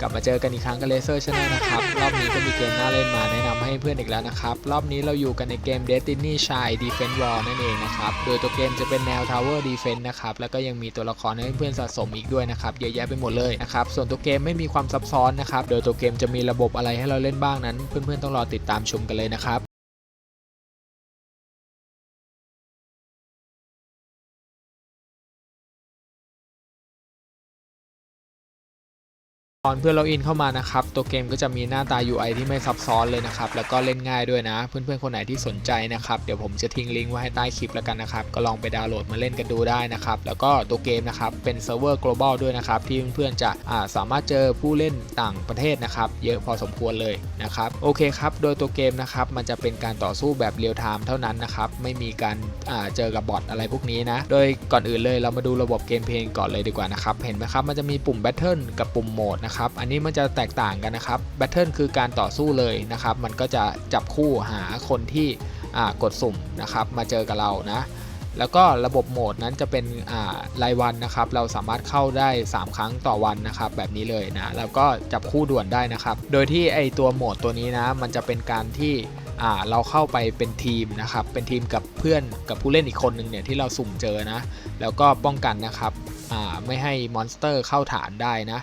กลับมาเจอกันอีกครั้งกับเลเซอร์ชแนลนะครับ รอบนี้ก็มีเกมน่าเล่นมาแนะนำให้เพื่อนอีกแล้วนะครับ รอบนี้เราอยู่กันในเกม Destiny Child Defense War นั่นเองนะครับ โดยตัวเกมจะเป็นแนว Tower Defense นะครับ แล้วก็ยังมีตัวละครให้เพื่อนสะสมอีกด้วยนะครับ เยอะแยะไปหมดเลยนะครับ ส่วนตัวเกมไม่มีความซับซ้อนนะครับ โดยตัวเกมจะมีระบบอะไรให้เราเล่นบ้างนั้น เพื่อนๆต้องรอติดตามชมกันเลยนะครับ ตอนเพื่อนเราอินเข้ามานะครับ ตัวเกมก็จะมีหน้าตา UI ที่ไม่ซับซ้อนเลยนะครับ แล้วก็เล่นง่ายด้วยนะ เพื่อนๆคนไหนที่สนใจนะครับ เดี๋ยวผมจะทิ้งลิงก์ไว้ให้ใต้คลิปแล้วกันนะครับ ก็ลองไปดาวน์โหลดมาเล่นกันดูได้นะครับ แล้วก็ตัวเกมนะครับ เป็นเซิร์ฟเวอร์ global ด้วยนะครับ ที่เพื่อนๆจะาสามารถเจอผู้เล่นต่างประเทศนะครับ เยอะพอสมควรเลยนะครับ โอเคครับ โดยตัวเกมนะครับ มันจะเป็นการต่อสู้แบบเรียลไทม์เท่านั้นนะครับ ไม่มีการาเจอกับบอทอะไรพวกนี้นะ โดยก่อนอื่นเลยเรามาดูระบบเกมเพลย์ก่อนเลยดีกว่านะครับ เห็นไหมครับ มันจะมีปุ่ม Battle กับปุ่มโหมดนะครับครับ อันนี้มันจะแตกต่างกันนะครับ Battle คือการต่อสู้เลยนะครับ มันก็จะจับคู่หาคนที่กดสุ่มนะครับมาเจอกับเรานะแล้วก็ระบบโหมดนั้นจะเป็นรายวันนะครับ เราสามารถเข้าได้ 3 ครั้งต่อวันนะครับ แบบนี้เลยนะ แล้วก็จับคู่ด่วนได้นะครับ โดยที่ไอตัวโหมดตัวนี้นะ มันจะเป็นการที่เราเข้าไปเป็นทีมนะครับ เป็นทีมกับเพื่อนกับผู้เล่นอีกคนหนึ่งเนี่ยที่เราสุ่มเจอนะ แล้วก็ป้องกันนะครับไม่ให้มอนสเตอร์เข้าฐานได้นะ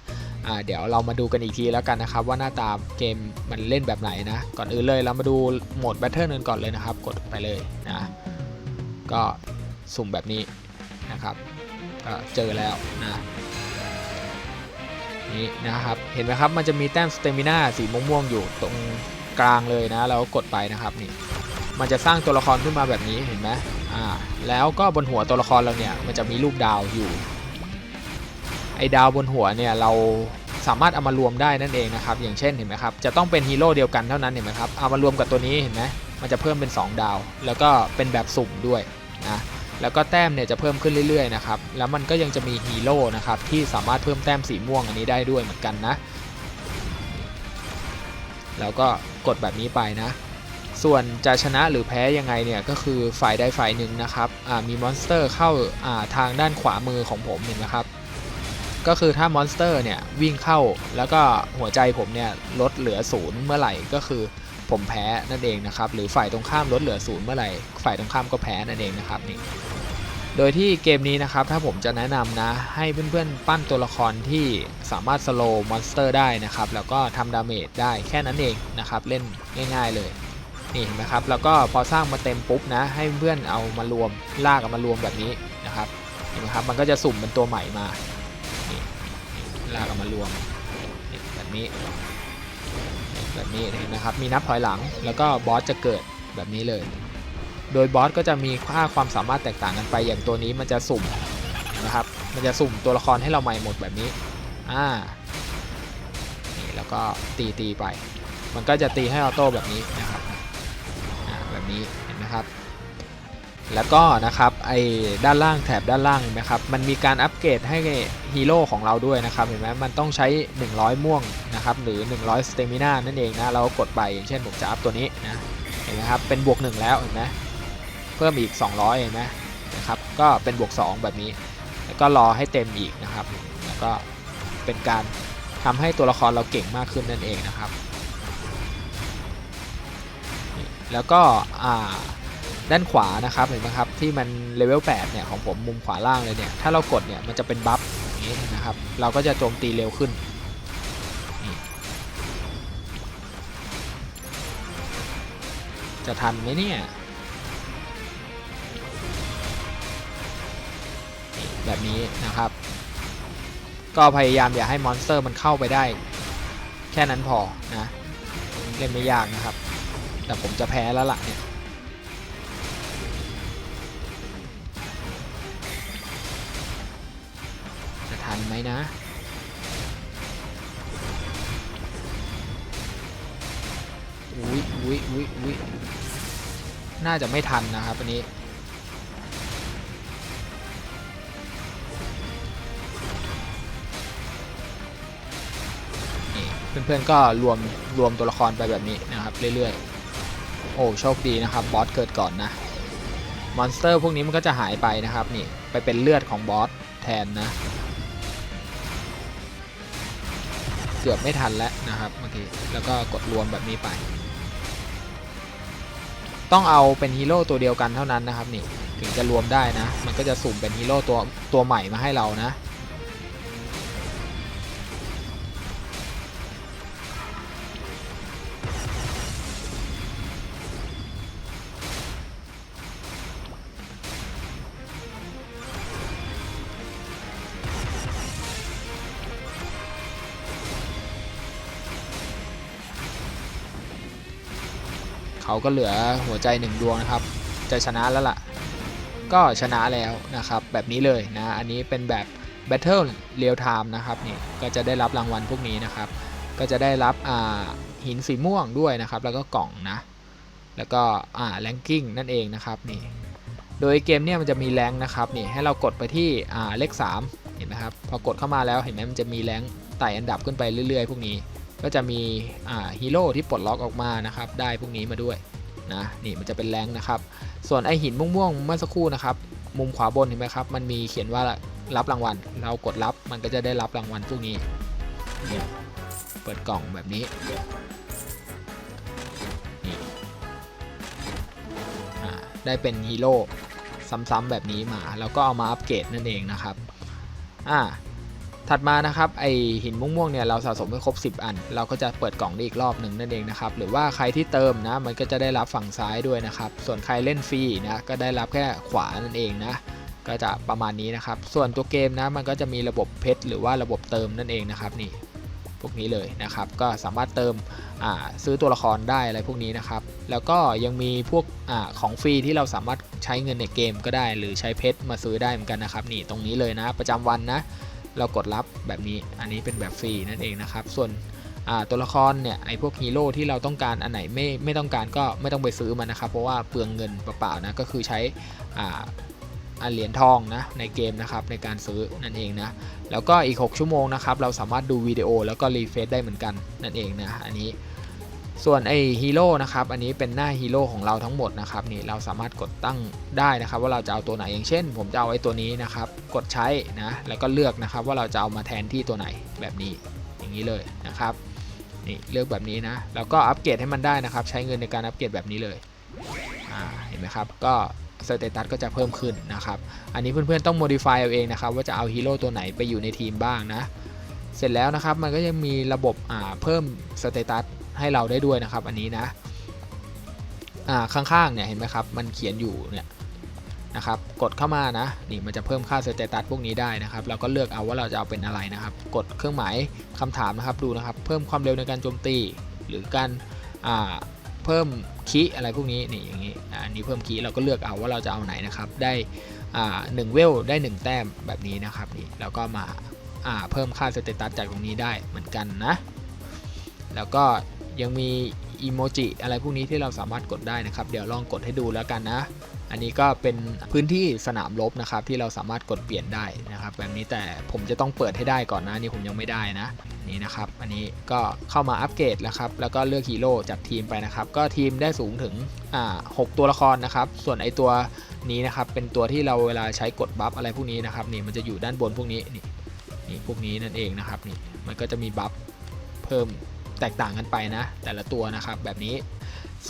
เดี๋ยวเรามาดูกันอีกทีแล้วกันนะครับ ว่าหน้าตาเกมมันเล่นแบบไหนนะ ก่อนอื่นเลยเรามาดูโหมดแบทเทิลกันก่อนเลยนะครับ กดไปเลยนะก็สุ่มแบบนี้นะครับก็เจอแล้วนะนี่นะครับเห็นไหมครับมันจะมีแต้มสเตมิน่าสีม่วงๆอยู่ตรงกลางเลยนะเราก็กดไปนะครับนี่มันจะสร้างตัวละครขึ้นมาแบบนี้เห็นไหมอ่าแล้วก็บนหัวตัวละครเราเนี่ยมันจะมีรูปดาวอยู่ ดาวบนหัวเนี่ยเราสามารถเอามารวมได้นั่นเองนะครับ อย่างเช่นเห็นไหมครับ จะต้องเป็นฮีโร่เดียวกันเท่านั้นเห็นไหมครับ เอามารวมกับตัวนี้เห็นไหมมันจะเพิ่มเป็น 2 ดาว แล้วก็เป็นแบบสุ่มด้วยนะ แล้วก็แต้มเนี่ยจะเพิ่มขึ้นเรื่อยๆนะครับ แล้วมันก็ยังจะมีฮีโร่นะครับที่สามารถเพิ่มแต้มสีม่วงอันนี้ได้ด้วยเหมือนกันนะ แล้วก็กดแบบนี้ไปนะ ส่วนจะชนะหรือแพ้ยังไงเนี่ยก็คือฝ่ายใดฝ่ายหนึ่งนะครับมีมอนสเตอร์เข้าทางด้านขวามือของผมเห็นไหมครับ ก็คือถ้ามอนสเตอร์เนี่ยวิ่งเข้าแล้วก็หัวใจผมเนี่ยลดเหลือศูนย์เมื่อไหร่ก็คือผมแพ้นั่นเองนะครับหรือฝ่ายตรงข้ามลดเหลือศูนย์เมื่อไหร่ฝ่ายตรงข้ามก็แพ้นั่นเองนะครับนี่โดยที่เกมนี้นะครับถ้าผมจะแนะนำนะให้เพื่อนๆ ปั้นตัวละครที่สามารถสโลว์มอนสเตอร์ได้นะครับแล้วก็ทำดาเมจได้แค่นั้นเองนะครับเล่นง่าย ๆเลยนี่เห็นไหมครับแล้วก็พอสร้างมาเต็มปุ๊บนะให้เพื่อนเอามารวมลากเอามารวมแบบนี้นะครับเห็นไหมครับมันก็จะสุ่มเป็นตัวใหม่มา ลากออกมารวมแบบนี้ แบบนี้เห็นไหมครับ มีนับถอยหลัง แล้วก็บอสจะเกิดแบบนี้เลย โดยบอสก็จะมีค่าความสามารถแตกต่างกันไป อย่างตัวนี้มันจะสุ่มนะครับ มันจะสุ่มตัวละครให้เราใหม่หมดแบบนี้ อ่า นี่แล้วก็ตีตีไป มันก็จะตีให้ออโต้แบบนี้นะครับ อ่า แบบนี้เห็นไหมครับ แล้วก็นะครับไอ้ด้านล่างแถบด้านล่างเห็นไหมครับมันมีการอัปเกรดให้ฮีโร่ของเราด้วยนะครับเห็นไหมมันต้องใช้ 100 ม่วงนะครับหรือ 100สเตมิน่านั่นเองนะเราก็กดไปอย่างเช่นผมจะอัพตัวนี้นะเห็นไหมครับเป็นบวก 1 แล้วเห็นไหมเพิ่มอีก 200เห็นไหมนะครับก็เป็นบวก 2 แบบนี้ แล้วก็รอให้เต็มอีกนะครับ แล้วก็เป็นการทำให้ตัวละครเราเก่งมากขึ้นนั่นเองนะครับ แล้วก็อ่า ด้านขวานะครับเห็นไหมครับที่มันเลเวล8เนี่ยของผมมุมขวาล่างเลยเนี่ยถ้าเรากดเนี่ยมันจะเป็นบัฟอย่างนี้นะครับเราก็จะโจมตีเร็วขึ้นจะทันไหมเนี่ยแบบนี้นะครับ ก็พยายามอย่าให้มอนสเตอร์มันเข้าไปได้ แค่นั้นพอนะเล่นไม่ยากนะครับ แต่ผมจะแพ้แล้วล่ะเนี่ย มนะ อุ้ยอุ้ยอุ้ยอุ้ยน่าจะไม่ทันนะครับอันนี้นี่เพื่อนๆก็รวมรวมตัวละครไปแบบนี้นะครับเรื่อยๆ โอ้โชคดีนะครับบอสเกิดก่อนนะ มอนสเตอร์พวกนี้มันก็จะหายไปนะครับนี่ไปเป็นเลือดของบอสแทนนะ เกือบไม่ทันแล้วนะครับเมื่อกี้แล้วก็กดรวมแบบนี้ไป ต้องเอาเป็นฮีโร่ตัวเดียวกันเท่านั้นนะครับนี่ถึงจะรวมได้นะ มันก็จะสุ่มเป็นฮีโร่ตัวตัวใหม่มาให้เรานะ เขาก็เหลือหัวใจหนึ่งดวงนะครับ จะชนะแล้วล่ะ ก็ชนะแล้วนะครับ แบบนี้เลยนะ อันนี้เป็นแบบ Battle Real Time นะครับนี่ก็จะได้รับรางวัลพวกนี้นะครับ ก็จะได้รับอ่าหินสีม่วงด้วยนะครับ แล้วก็กล่องนะ แล้วก็อ่า ranking นั่นเองนะครับนี่โดยเกมเนี่ยมันจะมีแรงนะครับนี่ให้เรากดไปที่อ่าเลข3เห็นไหมครับพอกดเข้ามาแล้วเห็นไหมมันจะมีแรงไต่อันดับขึ้นไปเรื่อย ๆ พวกนี้ ก็จะมีฮีโร่ที่ปลดล็อกออกมานะครับ ได้พวกนี้มาด้วยนะนี่มันจะเป็นแรงนะครับ ส่วนไอหินม่วงๆเมื่อสักครู่นะครับ มุมขวาบนเห็นไหมครับ มันมีเขียนว่ารับรางวัล เรากดรับมันก็จะได้รับรางวัลพวกนี้เนี่ยเปิดกล่องแบบนี้นี่ได้เป็นฮีโร่ซ้ำๆแบบนี้มา แล้วก็เอามาอัปเกรดนั่นเองนะครับอ่า ถัดมานะครับไอหินม่วงๆเนี่ยเราสะสมให้ครบ 10 อัน เราก็จะเปิดกล่องได้อีกรอบหนึ่งนั่นเองนะครับหรือว่าใครที่เติมนะมันก็จะได้รับฝั่งซ้ายด้วยนะครับส่วนใครเล่นฟรีนะก็ได้รับแค่ขวานั่นเองนะก็จะประมาณนี้นะครับ ส่วนตัวเกมนะมันก็จะมีระบบเพชรหรือว่าระบบเติมนั่นเองนะครับนี่พวกนี้เลยนะครับ ก็สามารถเติมซื้อตัวละครได้อะไรพวกนี้นะครับ แล้วก็ยังมีพวกอของฟรีที่เราสามารถใช้เงินในเกมก็ได้ หรือใช้เพชรมาซื้อได้เหมือนกันนะครับ นี่ตรงนี้เลยนะ ประจำวันนะ เรากดรับแบบนี้อันนี้เป็นแบบฟรีนั่นเองนะครับ ส่วนตัวละครเนี่ยไอพวกฮีโร่ที่เราต้องการอันไหนไม่ไม่ต้องการก็ไม่ต้องไปซื้อมันนะครับ เพราะว่าเปลืองเงินเปล่าๆนะก็คือใช้เหรียญทองนะในเกมนะครับในการซื้อนั่นเองนะแล้วก็อีก 6 ชั่วโมงนะครับเราสามารถดูวิดีโอแล้วก็รีเฟซได้เหมือนกันนั่นเองนะอันนี้ ส่วนไอฮีโร่นะครับอันนี้เป็นหน้าฮีโร่ของเราทั้งหมดนะครับนี่เราสามารถกดตั้งได้นะครับ ว่าเราจะเอาตัวไหนอย่างเช่น ผมจะเอาไอตัวนี้นะครับ กดใช้นะแล้วก็เลือกนะครับ ว่าเราจะเอามาแทนที่ตัวไหนแบบนี้อย่างนี้เลยนะครับนี่เลือกแบบนี้นะแล้วก็อัปเกรดให้มันได้นะครับ ใช้เงินในการอัปเกรดแบบนี้เลยเห็นไหมครับก็สเตตัสก็จะเพิ่มขึ้นนะครับ อันนี้เพื่อนๆต้อง modify เอาเองนะครับ ว่าจะเอาฮีโร่ตัวไหนไปอยู่ในทีมบ้างนะ เสร็จแล้วนะครับมันก็ยังมีระบบอ่าเพิ่มสเตตัส ให้เราได้ด้วยนะครับ อันนี้นะอ่าข้างๆเนี่ยเห็นไหมครับ มันเขียนอยู่เนี่ยนะครับกดเข้ามานะนี่มันจะเพิ่มค่าสเตตัสพวกนี้ได้นะครับเราก็เลือกเอาว่าเราจะเอาเป็นอะไรนะครับ กดเครื่องหมายคำถามนะครับดูนะครับ เพิ่มความเร็วในการโจมตี หรือการอ่าเพิ่มคีอะไรพวกนี้นี่อย่างนี้อันนี้เพิ่มคีเราก็เลือกเอาว่าเราจะเอาไหนนะครับ ได้อ่าหนึ่งเวลได้ 1 แต้มแบบนี้นะครับนี่แล้วก็มาอ่าเพิ่มค่าสเตตัสจากตรงนี้ได้เหมือนกันนะ แล้วก็ ยังมีอีโมจิอะไรพวกนี้ที่เราสามารถกดได้นะครับ เดี๋ยวลองกดให้ดูแล้วกันนะ อันนี้ก็เป็นพื้นที่สนามรบนะครับ ที่เราสามารถกดเปลี่ยนได้นะครับ แบบนี้แต่ผมจะต้องเปิดให้ได้ก่อนนะนี่ผมยังไม่ได้นะนี่นะครับ อันนี้ก็เข้ามาอัปเกรดแล้วครับ แล้วก็เลือกฮีโร่จากทีมไปนะครับ ก็ทีมได้สูงถึงอ่าหตัวละครนะครับ ส่วนไอตัวนี้นะครับ เป็นตัวที่เราเวลาใช้กดบัฟอะไรพวกนี้นะครับ นี่มันจะอยู่ด้านบนพวกนี้นี่นี่พวกนี้นั่นเองนะครับ นี่มันก็จะมีบัฟเพิ่ม แตกต่างกันไปนะ แต่ละตัวนะครับแบบนี้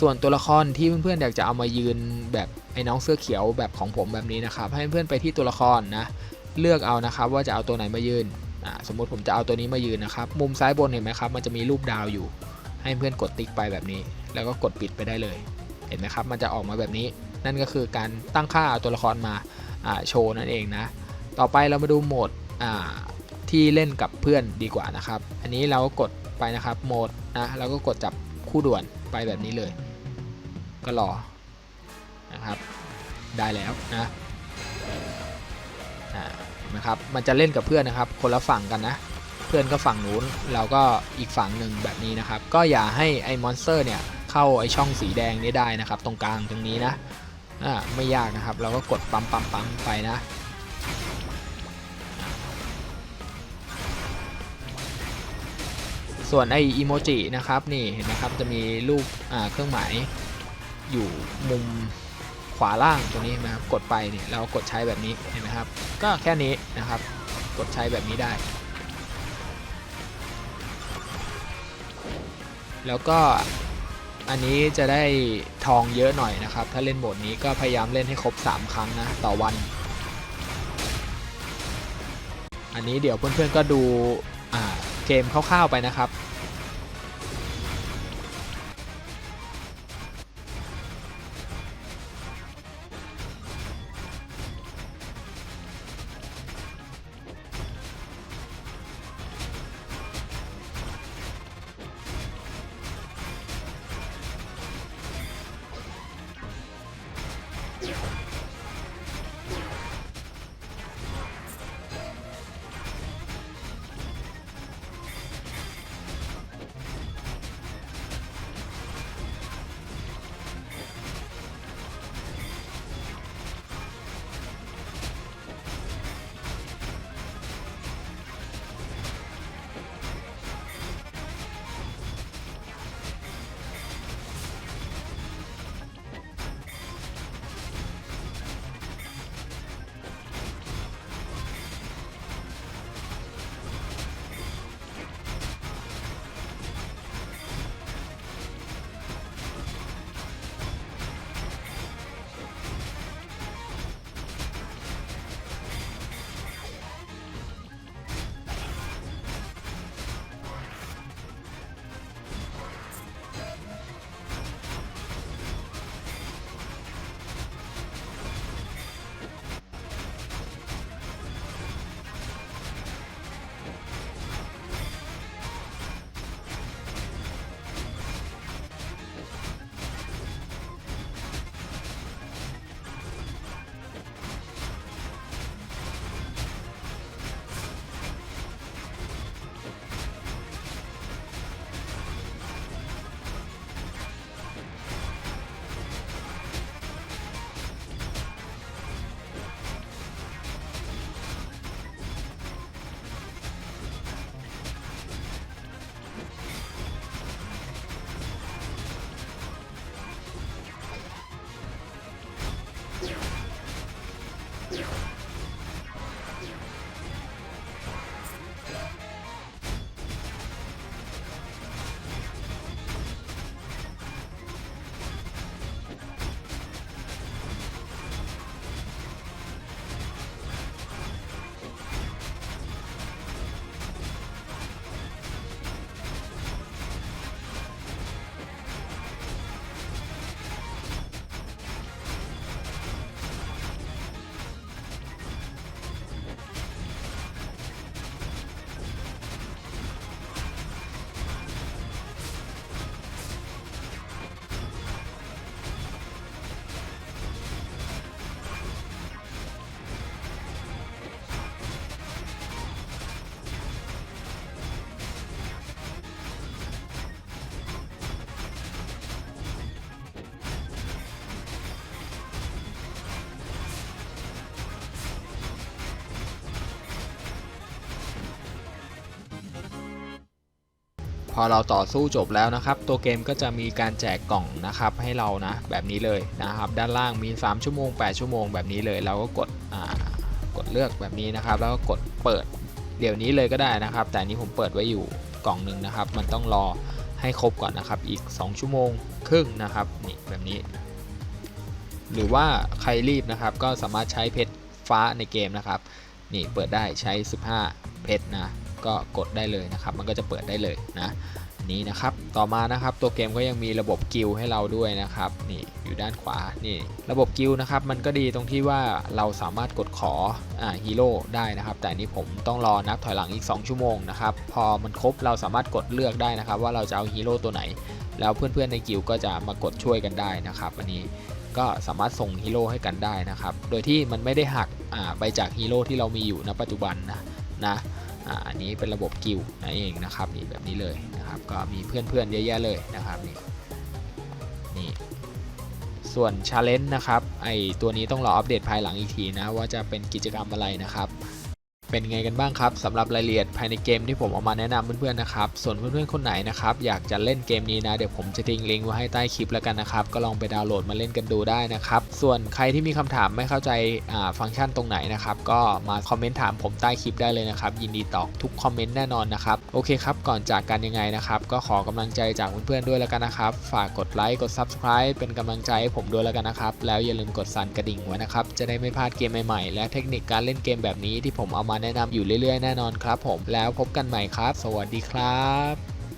ส่วนตัวละครที่เพื่อนๆอยากจะเอามายืนแบบไอ้น้องเสื้อเขียวแบบของผมแบบนี้นะครับ ให้เพื่อนไปที่ตัวละครนะ เลือกเอานะครับว่าจะเอาตัวไหนมายืนสมมติผมจะเอาตัวนี้มายืนนะครับ มุมซ้ายบนเห็นไหมครับ มันจะมีรูปดาวอยู่ ให้เพื่อนกดติ๊กไปแบบนี้ แล้วก็กดปิดไปได้เลย เห็นไหมครับ มันจะออกมาแบบนี้ นั่นก็คือการตั้งค่าเอาตัวละครมาโชว์นั่นเองนะ ต่อไปเรามาดูโหมดที่เล่นกับเพื่อนดีกว่านะครับ อันนี้เราก็กด ไปนะครับโหมดนะแล้วก็กดจับคู่ด่วนไปแบบนี้เลย ก็รอนะครับ ได้แล้วนะนไหมครับมันจะเล่นกับเพื่อนนะครับ คนละฝั่งกันนะ เพื่อนก็ฝั่งนู้นเราก็อีกฝั่งหนึ่งแบบนี้นะครับ ก็อย่าให้ไอ้มอนสเตอร์เนี่ยเข้าไอ้ช่องสีแดงนี้ได้นะครับ ตรงกลางตรงนี้นะอ่าไม่ยากนะครับ เราก็กดปั๊มปั๊มปั๊มไปนะ ส่วนไออีโมจินะครับนี่เห็นไหมครับจะมีรูปเครื่องหมายอยู่มุมขวาล่างตรงนี้นะครับกดไปเนี่ยเรากดใช้แบบนี้เห็นไหมครับ ก็แค่นี้นะครับ กดใช้แบบนี้ได้ แล้วก็อันนี้จะได้ทองเยอะหน่อยนะครับ ถ้าเล่นโหมดนี้ก็พยายามเล่นให้ครบ 3 ครั้งนะต่อวัน อันนี้เดี๋ยวเพื่อนๆก็ดูเกมคร่าวๆไปนะครับ พอเราต่อสู้จบแล้วนะครับ ตัวเกมก็จะมีการแจกกล่องนะครับให้เรานะแบบนี้เลยนะครับ ด้านล่างมี 3 ชั่วโมง 8 ชั่วโมงแบบนี้เลย เราก็กดกดเลือกแบบนี้นะครับ แล้วก็กดเปิดเดี๋ยวนี้เลยก็ได้นะครับ แต่นนี้ผมเปิดไว้อยู่กล่องหนึ่งนะครับ มันต้องรอให้ครบก่อนนะครับ อีก 2 ชั่วโมงครึ่งนะครับนี่แบบนี้ หรือว่าใครรีบนะครับก็สามารถใช้เพชรฟ้าในเกมนะครับ นี่เปิดได้ใช้ 15 เพชรนะ ก็กดได้เลยนะครับ มันก็จะเปิดได้เลยนะนี้นะครับ ต่อมานะครับตัวเกมก็ยังมีระบบกิลให้เราด้วยนะครับนี่อยู่ด้านขวานี่ระบบกิลนะครับมันก็ดีตรงที่ว่าเราสามารถกดขออ่าฮีโร่ได้นะครับ แต่นี้ผมต้องรอนับถอยหลังอีก 2 ชั่วโมงนะครับพอมันครบเราสามารถกดเลือกได้นะครับ ว่าเราจะเอาฮีโร่ตัวไหน แล้วเพื่อนๆในกิลก็จะมากดช่วยกันได้นะครับอันนี้ก็สามารถส่งฮีโร่ให้กันได้นะครับ โดยที่มันไม่ได้หักไปจากฮีโร่ที่เรามีอยู่ณปัจจุบันนะนะ อันนี้เป็นระบบกิลนั่นเองนะครับนี่แบบนี้เลยนะครับก็มีเพื่อนๆเยอะแยะเลยนะครับนี่นี่ส่วนชาเลนจ์นะครับไอตัวนี้ต้องรออัปเดตภายหลังอีกทีนะว่าจะเป็นกิจกรรมอะไรนะครับ เป็นไงกันบ้างครับสำหรับรายละเอียดภายในเกมที่ผมเอามาแนะนำเพื่อนๆนะครับส่วนเพื่อนๆคนไหนนะครับอยากจะเล่นเกมนี้นะเดี๋ยวผมจะทิ้งลิงก์ไว้ให้ใต้คลิปแล้วกันนะครับก็ลองไปดาวน์โหลดมาเล่นกันดูได้นะครับส่วนใครที่มีคำถามไม่เข้าใจอ่าฟังก์ชันตรงไหนนะครับก็มาคอมเมนต์ถามผมใต้คลิปได้เลยนะครับยินดีตอบทุกคอมเมนต์แน่นอนนะครับโอเคครับก่อนจากกันยังไงนะครับก็ขอกำลังใจจากเพื่อนๆด้วยแล้วกันนะครับฝากกดไลค์กด Subscribe เป็นกำลังใจให้ผมด้วยแล้วกันนะครับแล้วอย่าลืมกดสั่นกระดิ่งไว้นะครับจะได้ไม่พลาดเกมใหม่ๆและเทคนิคการเล่นเกมแบบนี้ที่ผมเอามาแนะนำอยู่เรื่อยๆแน่นอนครับผมแล้วพบกันใหม่ครับ สวัสดีครับ